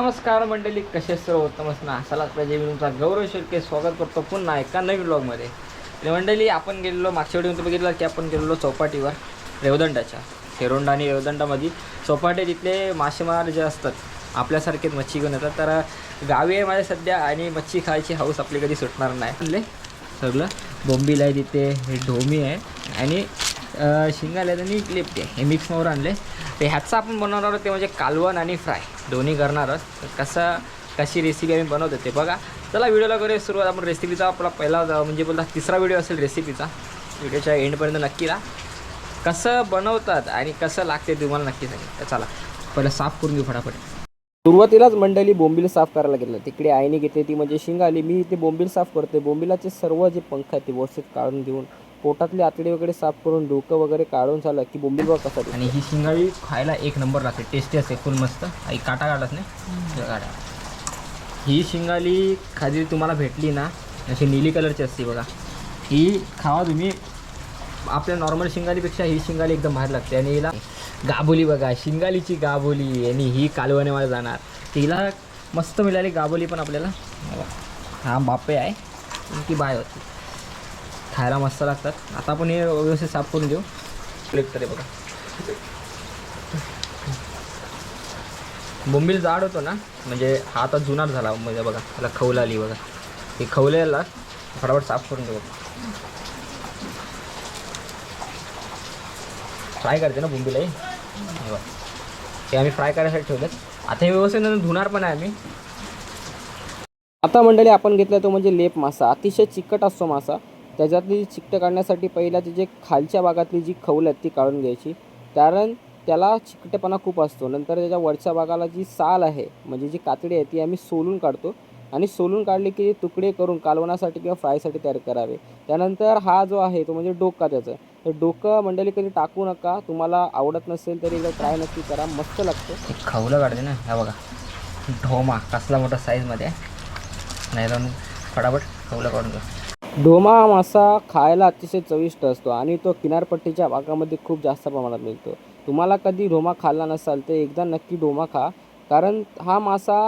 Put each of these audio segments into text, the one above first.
नमस्कार मंडळी कसे सर्व? उत्तमच ना. असालाच पाहिजे मी तुमचा गौरव शेळके स्वागत करतो पुन्हा एका नवीन ब्लॉगमध्ये आणि मंडळी आपण गेलेलो मागच्या वेळी तुम्ही बघितलं की आपण गेलेलो चौपाटीवर रेवदंडाच्या. हेरोंडा आणि रेवदंडामध्ये चौपाटी तिथले मासेमार जे असतात आपल्यासारखेच मच्छी घेऊन येतात. तर गावी आहे माझ्या सध्या आणि मच्छी खायची हाऊस आपली कधी सुटणार नाही. म्हणले सगळं बोंबील आहे तिथे हे ढोमी आहे आणि शिंगाले आणि लेपटे हे मिक्स मोर आणले ते ह्याचं आपण बनवणार आहोत ते म्हणजे कालवण आणि फ्राय. दोन्ही करणारच. तर कसं कशी रेसिपी आम्ही बनवतो ते बघा. चला व्हिडिओला करूया सुरुवात. आपण रेसिपीचा आपला पहिला म्हणजे बोलता तिसरा व्हिडिओ असेल रेसिपीचा व्हिडिओच्या एंडपर्यंत नक्की राहा. कसं बनवतात आणि कसं लागते तुम्हाला नक्की सांगेल तर चला पहिलं साफ करून घेऊ फटाफट. सुरुवातीलाच मंडळी बोंबील साफ करायला घेतलं तिकडे आईने घेतली ती म्हणजे शिंग आली मी ते बोंबील साफ करते बोंबिलाचे सर्व जे पंख आहेत ते व्यवस्थित काढून घेऊन पोटातले आतडे वगैरे साफ करून डोकं वगैरे काढून झालं की बोंबील बघ कसा आणि ही शिंगाळी खायला एक नंबर लागते. टेस्टी असते फुल मस्त. आई काटा काढत नाही? काटा ही शिंगाली खाली तुम्हाला भेटली ना अशी निली कलरची असते बघा. ही खावा तुम्ही. आपल्या नॉर्मल शिंगालीपेक्षा ही शिंगाली एकदम बाहेर लागते. आणि हिला गाबोली बघा शिंगालीची गाबोली आणि ही कालवण्यामध्ये जाणार. तिला मस्त मिळाली गाबोली पण आपल्याला. बघा. हा बापे आहे. ती बाय होती. खायला मस्त लागतात. आता आपण हे व्यवस्थित साफ करून घेऊ. प्लेट तरी बघा. बोंबील जाड होतो ना म्हणजे हा आता जुनाट झाला म्हणजे बघा त्याला खवल आली बघा. हे खवलेला फटाफट साफ करून घेऊ फ्राय करते ना बोंबीला हे आम्ही फ्राय करायसाठी ठेवलेत. आता हे व्यवस्थित धुणार पण आहे आम्ही. आता मंडळी आपण घेतला तो म्हणजे लेप मासा. अतिशय चिकट असतो मासा. त्याच्यातली चिकटं काढण्यासाठी पहिला त्याची खालच्या भागातली जी खवल आहेत ती काढून घ्यायची. कारण त्याला चिकटेपणा खूप असतो. नंतर त्याच्या वरच्या भागाला जी साल आहे म्हणजे जी कातडी आहे ती आम्ही सोलून काढतो. आणि सोलून काढले की तुकडे करून कालवणासाठी किंवा फ्रायसाठी तयार करावे. त्यानंतर हा जो आहे तो म्हणजे डोका त्याचा. तर डोकं मंडळी कधी टाकू नका. तुम्हाला आवडत नसेल तरी एकदा ट्राय नक्की करा. मस्त लागतं. खवलं काढते ना. हा बघा. ढोमा कसला मोठा साईजमध्ये आहे नाही जाऊन फटाफट खवलं काढून घ्या. डोमा हा मासा खायला अतिशय चविष्ट असतो आणि तो किनारपट्टीच्या भागामध्ये खूप जास्त प्रमाणात मिळतो. तुम्हाला कधी डोमा खाल्ला नसाल तर एकदा नक्की डोमा खा कारण हा मासा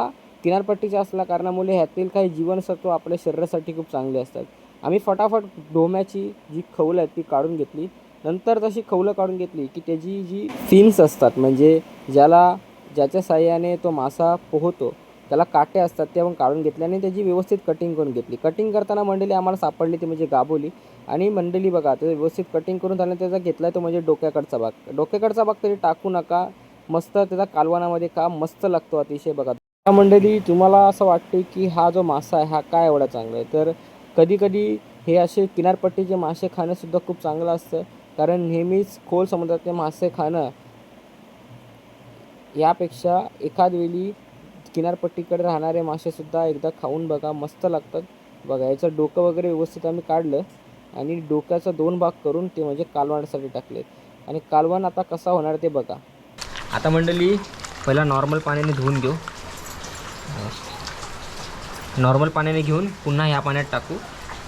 किनारपट्टीचा असल्या कारणामुळे ह्यातील काही जीवनसत्व आपल्या शरीरासाठी खूप चांगले असतात. आम्ही फटाफट डोम्याची जी खवलं आहे ती काढून घेतली. नंतर तशी खवलं काढून घेतली की त्याची जी फिन्स असतात म्हणजे ज्याला ज्याच्या साह्याने तो मासा पोहतो त्याला काटे असतात ते आपण काढून घेतले आणि त्याची व्यवस्थित कटिंग करून घेतली. कटिंग करताना मंडळी आम्हाला सापडली ती म्हणजे गाबोली. आणि मंडळी बघा ते व्यवस्थित कटिंग करून झालं त्याचा घेतला तो म्हणजे डोक्याकडचा भाग. डोक्याकडचा भाग तरी टाकू नका. मस्त त्याचा कालवानामध्ये का मस्त लागतो अतिशय बघा. त्या मंडळी तुम्हाला असं वाटते की हा जो मासा आहे हा काय एवढा चांगला आहे? तर कधी कधी हे असे किनारपट्टीचे मासे खाणंसुद्धा खूप चांगलं असतं. कारण नेहमीच खोल समुद्रातले मासे खाणं यापेक्षा एखाद वेळी किनारपट्टीकडे राहणारे मासेसुद्धा एकदा खाऊन बघा मस्त लागतात. बघा याचं डोकं वगैरे व्यवस्थित आम्ही काढलं आणि डोक्याचा दोन भाग करून ते म्हणजे कालवणासाठी टाकले आणि कालवण आता कसा होणार ते बघा. आता मंडळी पहिला नॉर्मल पाण्याने धुवून घेऊ. नॉर्मल पाण्याने घेऊन पुन्हा ह्या पाण्यात टाकू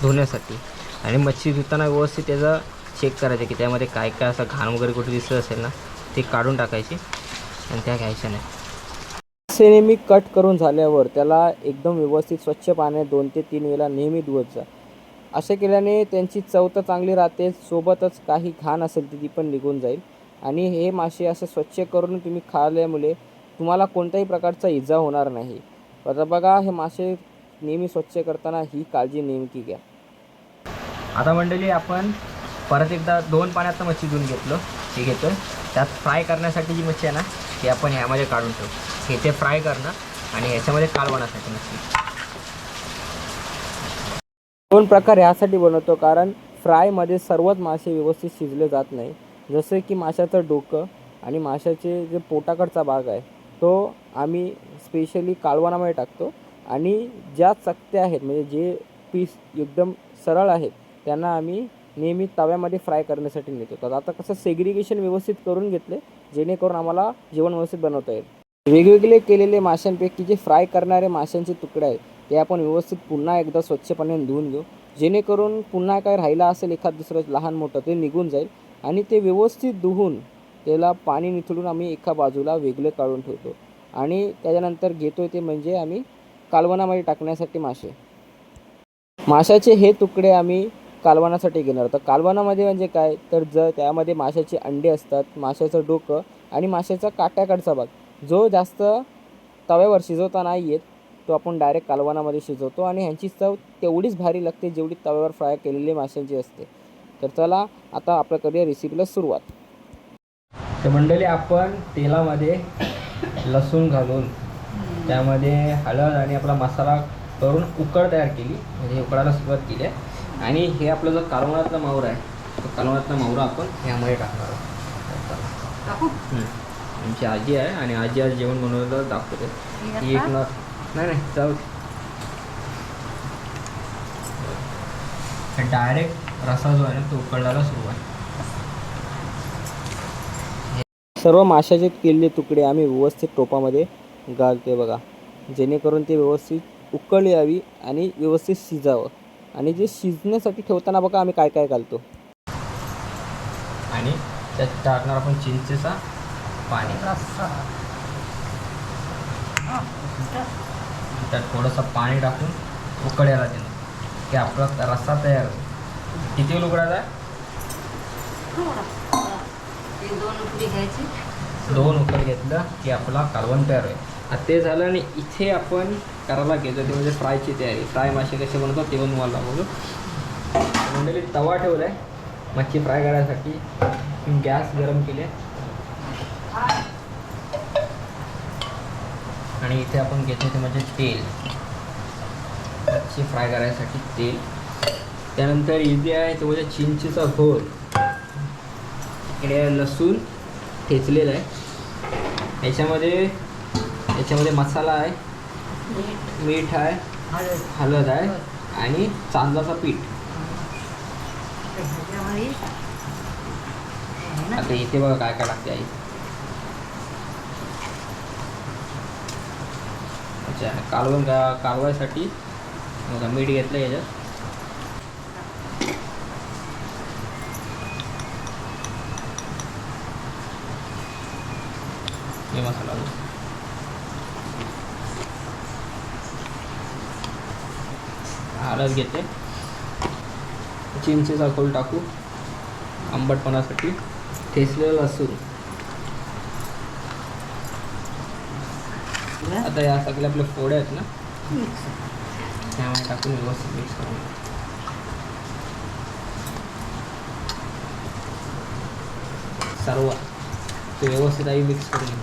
धुण्यासाठी. आणि मच्छी धुताना व्यवस्थित त्याचं चेक करायचं की त्यामध्ये काय काय असं घाण वगैरे कुठे दिसत असेल ना ते काढून टाकायची आणि त्या घ्यायच्या नाही. मासे नेहमी कट करून झाल्यावर त्याला एकदम व्यवस्थित स्वच्छ पाण्यात दोन ते तीन वेळा नेहमी धुवत जा. असे केल्याने त्यांची चव तर चांगली राहते सोबतच काही घाण असेल ती ती पण निघून जाईल. आणि हे मासे असे स्वच्छ करून तुम्ही खाल्ल्यामुळे तुम्हाला कोणत्याही प्रकारचा इजा होणार नाही. आता बघा हे मासे नेहमी स्वच्छ करताना ही काळजी नेमकी घ्या. आता मंडळी आपण परत एकदा दोन पाण्यात मच्छी धुवून घेतलो. हे घेतो त्यात फ्राय करण्यासाठी जी मच्छी आहे ना ती आपण ह्यामध्ये काढून ठेवू. हे ते फ्राय करणं आणि याच्यामध्ये कालवण असायचं नक्की. दोन प्रकार ह्यासाठी बनवतो कारण फ्रायमध्ये सर्वच मासे व्यवस्थित शिजले जात नाही. जसे की माशाचं डोकं आणि माशाचे जे पोटाकडचा भाग आहे तो आम्ही स्पेशली कालवणामध्ये टाकतो. आणि ज्या चकत्या आहेत म्हणजे जे पीस एकदम सरळ आहेत त्यांना आम्ही नेहमी तव्यामध्ये फ्राय करण्यासाठी नेतो. तर आता कसं सेग्रिगेशन व्यवस्थित करून घेतले जेणेकरून आम्हाला जेवण व्यवस्थित बनवता येईल. वेगवेगळे केलेले माशांपैकी जे फ्राय करणारे माशांचे तुकडे आहेत ते आपण व्यवस्थित पुन्हा एकदा स्वच्छपणे धुवून घेऊ. जेणेकरून पुन्हा काय राहिला असेल एखाद दुसरं लहान मोठं ते निघून जाईल आणि ते व्यवस्थित धुवून त्याला पाणी निथळून आम्ही एका बाजूला वेगळे काढून ठेवतो. आणि त्याच्यानंतर घेतो ते म्हणजे आम्ही कालवणामध्ये टाकण्यासाठी मासे. माशाचे हे तुकडे आम्ही कालवणासाठी घेणार. तर कालवणामध्ये म्हणजे काय? तर जर त्यामध्ये माशाचे अंडे असतात माशाचं डोकं आणि माशाचा काट्याकडचा भाग जो जास्त तव्यावर शिजवता नाही येत तो आपण डायरेक्ट कालवणामध्ये शिजवतो आणि ह्यांची चव तेवढीच भारी लागते जेवढी तव्यावर फ्राय केलेली माशांची असते. तर चला आता आपल्या करूया रेसिपीला सुरुवात. तर मंडळी आपण तेलामध्ये लसूण घालून त्यामध्ये हळद आणि आपला मसाला करून उकड तयार केली. म्हणजे उकडायला सुरुवात केली आहे. आणि हे आपलं जो कालवणातला मावरा आहे तो कालवणातला मावरा आपण ह्यामध्ये टाकणार आहोत. आमची आजी आहे आणि आजी आज जेवण बनवलं दाखवते. ही एक नॉट नाही नाही जाऊ डायरेक्ट रसा जो आहे ना तो उकळायला सुरुवात सर्व माशाचे केलेले तुकडे आम्ही व्यवस्थित टोपामध्ये घालतोय बघा. जेणेकरून ते व्यवस्थित उकळली यावी आणि व्यवस्थित शिजावं. आणि जे शिजण्यासाठी ठेवताना बघा आम्ही काय काय घालतो. आणि त्यात टाकणार आपण चिंचेचा पाणी. त्यात थोडंसं पाणी टाकून उकळायला देणं की आपला रस्सा तयार होईल. किती वेळ उकडायचा आहे दोन उकडी घ्यायची दोन घेतलं की आपला कालवण तयार होईल. आता ते झालं आणि इथे आपण करायला घेतो ते म्हणजे फ्रायची तयारी. फ्राय मासे कसे बनवतात ते पण तुम्हाला बोलू मंडळी तवा ठेवला आहे मच्छी फ्राय करायसाठी. गॅस गरम केले आणि इथे आपण घेतो ते म्हणजे तेल. मच्छी फ्राय करायसाठी तेल. त्यानंतर इथे आहे तो म्हणजे चिंचेचा घोल. इकडे लसूण ठेचलेला आहे. याच्यामध्ये याच्यामध्ये मसाला आहे. मीठ आहे. हळद हळद आहे. आणि तांदळाचं पीठ. आता इथे बघा काय काय लागते आई. अच्छा कालवण का कालवायसाठी बघा मीठ घेतलं याच्यात. हे मसाला हळद घेते. चिंचेचा खोल टाकू. आंबटपणासाठी. ठेचलेलं लसूण. आता या सगळ्या आपल्या फोड्या आहेत ना मिक्स. त्यामध्ये टाकून व्यवस्थित मिक्स करून. सर्व ते व्यवस्थित आई मिक्स करून.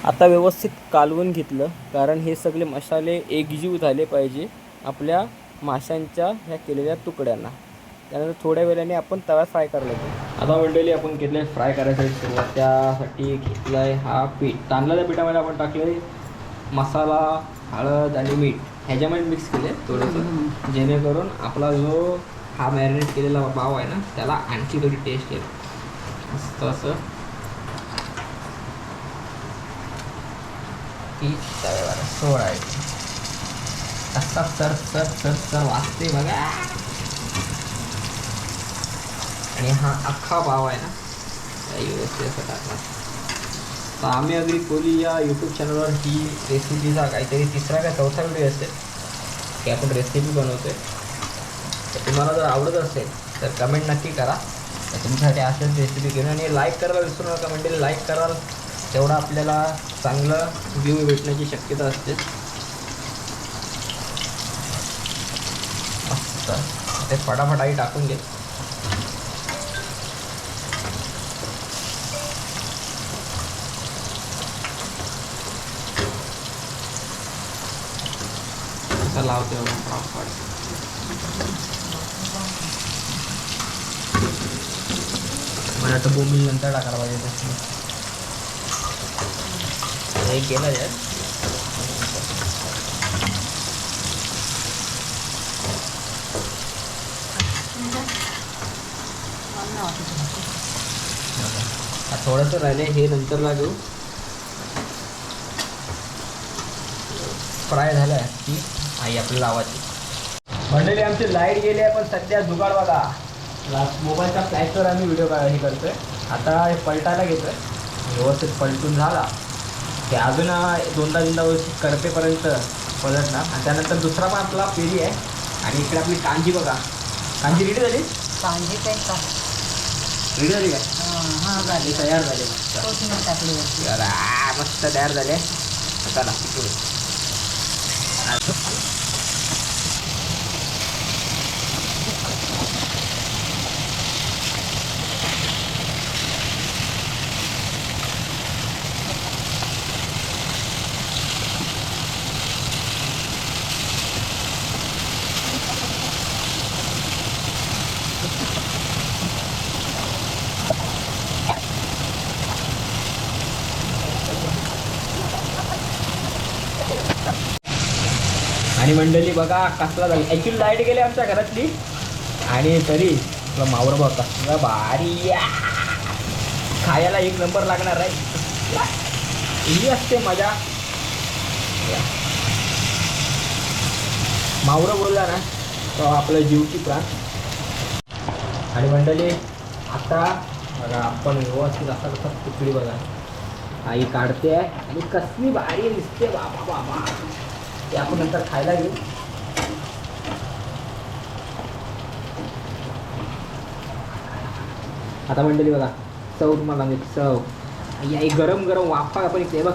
आता व्यवस्थित कालवून घेतलं कारण हे सगळे मसाले एकजीव झाले पाहिजे आपल्या माशांच्या ह्या केलेल्या तुकड्यांना त्यानंतर थोड्या वेळाने आपण तवा फ्राय करायला घेऊ आता मंडळी आपण घेतले फ्राय करायसाठी सुरुवात. त्यासाठी घेतला आहे हा पीठ. तांदळाच्या पिठामध्ये आपण टाकले मसाला हळद आणि मीठ. ह्याच्यामध्ये मिक्स केले थोडंसं. जेणेकरून आपला जो हा मॅरिनेट केलेला पाव आहे ना त्याला आणखी थोडी टेस्ट येईल. मस्त असं. सोडायचं. कसा सर सर सर सर वाजते बघा. आणि हा अख्खा पाव आहे ना. त्या व्यवस्थित असं टाकणार तर आम्ही अगदी कोली या यूट्यूब चॅनलवर ही रेसिपीचा काहीतरी तिसरा काय चौथा व्हिडिओ असेल की आपण रेसिपी बनवतोय. तर तुम्हाला जर आवडत असेल तर कमेंट नक्की करा. तर तुमच्यासाठी असेच रेसिपी घेऊन आणि लाईक करायला विसरू नका. म्हणजे लाईक कराल तेवढा आपल्याला चांगलं व्ह्यू भेटण्याची शक्यता असते. मस्त. ते फटाफट आई टाकून घे. कसं लावते बघा मला आता बोंबील नंतर टाकायला पाहिजे त्याची हे केलं यार. मला थोडंसं राहिले हे नंतर घेऊ. फ्राय झालं की आई आपल्याला लावायची मंडळी आमची लाइट गेली आहे पण सध्या जुगाड बघा. ला मोबाईलच्या फ्लॅशवर आम्ही व्हिडिओ हे करतोय. आता हे पलटायला घेतोय. व्यवस्थित पलटून झाला. ते अजून दोनदा तीनदा व्यवस्थित करपेपर्यंत पलटणार. आणि त्यानंतर दुसरा पण आपला पेरी आहे. आणि इकडे आपली कांजी बघा. कांजी रेडी झाली? कांदे काय का रेडी झाली काय? हां झाली. तयार झाली. मस्त टाकली. मस्त तयार झाले. इकडे. आणि मंडळी बघा कसला झाला. ॲक्च्युली लाइट गेली आमच्या घरातली. आणि तरी तुला मावर बघ कसला भारी खायला एक नंबर लागणार आहे. ही असते मजा. मावरं बोलला ना तो आपलं जीवची प्राण आणि मंडळी आता बघा आपण व्यवस्थित असा कसा तुकडी बघा. आई काढते आहे आणि कसली भारी दिसते. बाबा बाबा. ते आपण नंतर खायला घेऊ आता मंडळी बघा चव तुम्हाला सांगेल चव. या एक गरम गरम वाफा आपण इथे बघ.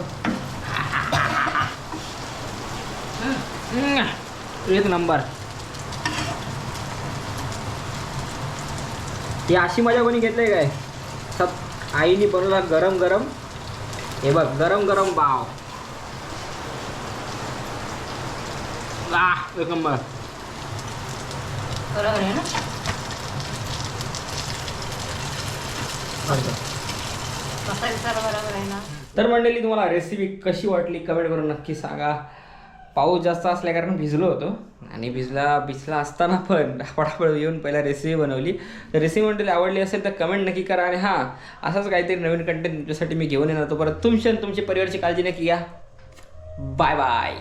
एक नंबर. ही अशी मजा कोणी घेतलंय काय? सब आईने बनवला गरम गरम. हे बघ गरम गरम बाव वाह एक नंबर बरोबर आहे ना मसाला बरोबर आहे ना तर मंडळी तुम्हाला रेसिपी कशी वाटली? कमेंट करून नक्की सांगा. पाऊस जास्त असल्या कारण भिजलो होतो. आणि भिजला भिजला असताना पण पटापट येऊन पहिला रेसिपी बनवली. तर रेसिपी मंडळी आवडली असेल तर कमेंट नक्की करा. आणि हां असंच काहीतरी नवीन कंटेंट तुमच्यासाठी मी घेऊन येणार तो परत तुमची आणि तुमच्या परिवारची काळजी नक्की घ्या. Bye bye